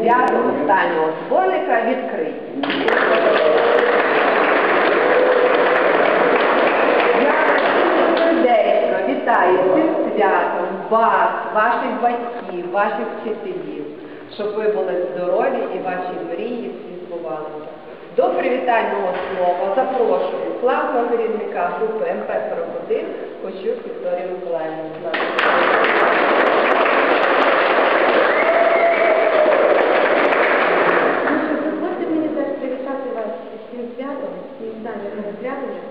свято останнього дзвоника відкриті. Я сердечно вітаю цим святом вас, ваших батьків, ваших вчителів, щоб ви були здорові і ваші мрії всі збувалися. До привітального слова запрошую класного керівника групи МП-41 розглядом, як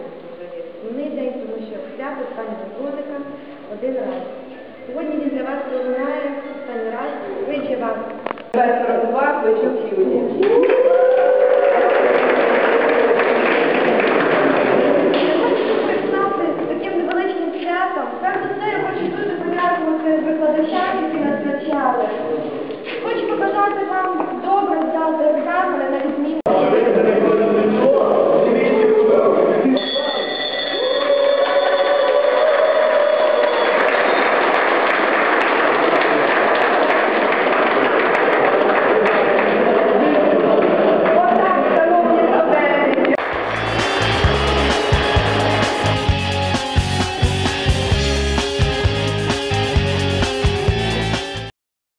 ви день, тому що свято останнього дзвоника один раз. Сьогодні він для вас пролунає останній раз, вичі вам. МП-42 Кощук Юлія. Я хочу представити з таким невеличким святом. Перш я хочу дуже подякувати викладачам, які нас навчали.